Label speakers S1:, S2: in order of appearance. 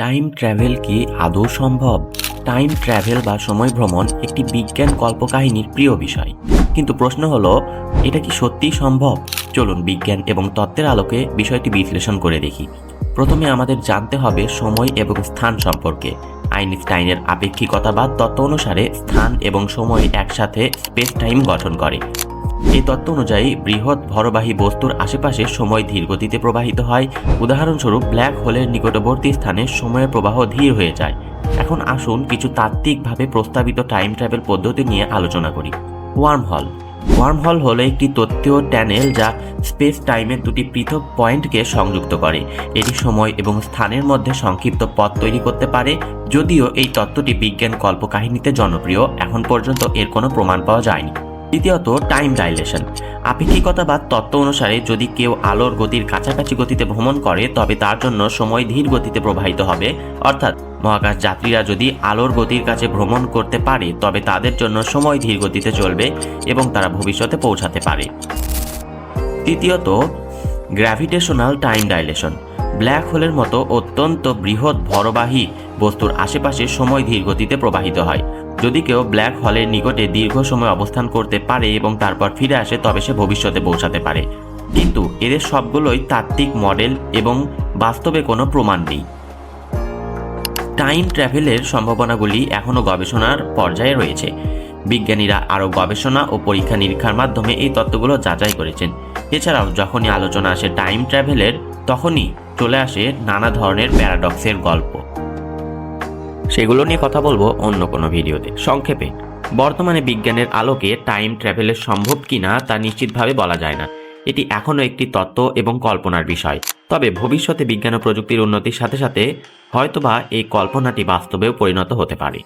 S1: Time travel কি আদৌ সম্ভব? টাইম ট্রাভেল বা সময় ভ্রমণ একটি বিজ্ঞান কল্পকাহিনীর প্রিয় বিষয়। কিন্তু প্রশ্ন হলো, এটা কি সত্যিই সম্ভব? চলুন বিজ্ঞান এবং তত্ত্বের আলোকে বিষয়টি বিশ্লেষণ করে দেখি। প্রথমে আমাদের জানতে হবে সময় এবং স্থান সম্পর্কে। আইনস্টাইনের আপেক্ষিকতাবাদ তত্ত্ব অনুসারে স্থান এবং সময় একসাথে স্পেস টাইম গঠন করে। এই তত্ত্ব অনুযায়ী বৃহৎ ভরবাহী বস্তুর আশেপাশে সময় ধীর গতিতে প্রবাহিত হয়। উদাহরণস্বরূপ, ব্ল্যাক হোলের নিকটবর্তী স্থানে সময়ের প্রবাহ ধীর হয়ে যায়। এখন আসুন কিছু তাত্ত্বিকভাবে প্রস্তাবিত টাইম ট্রাভেল পদ্ধতি নিয়ে আলোচনা করি। ওয়ার্ম হল ওয়ার্ম হল হলো একটি তত্ত্বীয় ট্যানেল যা স্পেস টাইমের দুটি পৃথক পয়েন্টকে সংযুক্ত করে। এটি সময় এবং স্থানের মধ্যে সংক্ষিপ্ত পথ তৈরি করতে পারে। যদিও এই তত্ত্বটি বিজ্ঞান কল্পকাহিনীতে জনপ্রিয়, এখন পর্যন্ত এর কোনো প্রমাণ পাওয়া যায়নি। দ্বিতীয়ত টাইম ডাইলেশন আপেক্ষিকতাবাদ তত্ত্ব অনুসারে যদি কেউ আলোর গতির কাছাকাছি গতিতে ভ্রমণ করে, তবে তার জন্য সময় ধীর গতিতে প্রবাহিত হবে। অর্থাৎ, মহাকাশ যাত্রীরা যদি আলোর গতির কাছে ভ্রমণ করতে পারে, তবে তাদের জন্য সময় ধীর গতিতে চলবে এবং তারা ভবিষ্যতে পৌঁছাতে পারে। তৃতীয়ত গ্র্যাভিটেশনাল টাইম ডাইলেশন ব্ল্যাক হোলের মতো অত্যন্ত বৃহৎ ভরবাহী বস্তুর আশেপাশে সময় ধীর গতিতে প্রবাহিত হয়। যদি কেউ ব্ল্যাক হলের নিকটে দীর্ঘ সময় অবস্থান করতে পারে এবং তারপর ফিরে আসে, তবে সে ভবিষ্যতে পৌঁছাতে পারে। কিন্তু এদের সবগুলোই তাত্ত্বিক মডেল এবং বাস্তবে কোনো প্রমাণ নেই। টাইম ট্রাভেলের সম্ভাবনাগুলি এখনও গবেষণার পর্যায়ে রয়েছে। বিজ্ঞানীরা আরও গবেষণা ও পরীক্ষা নিরীক্ষার মাধ্যমে এই তত্ত্বগুলো যাচাই করেছেন। এছাড়াও যখনই আলোচনা আসে টাইম ট্রাভেলের, তখনই চলে আসে নানা ধরনের প্যারাডক্সের গল্প। সেগুলো নিয়ে কথা বলব অন্য কোনো ভিডিওতে। সংক্ষেপে, বর্তমানে বিজ্ঞানের আলোকে টাইম ট্রাভেলের সম্ভব কিনা তা নিশ্চিতভাবে বলা যায় না। এটি এখনও একটি তত্ত্ব এবং কল্পনার বিষয়। তবে ভবিষ্যতে বিজ্ঞান ও প্রযুক্তির উন্নতির সাথে সাথে হয়তোবা এই কল্পনাটি বাস্তবেও পরিণত হতে পারে।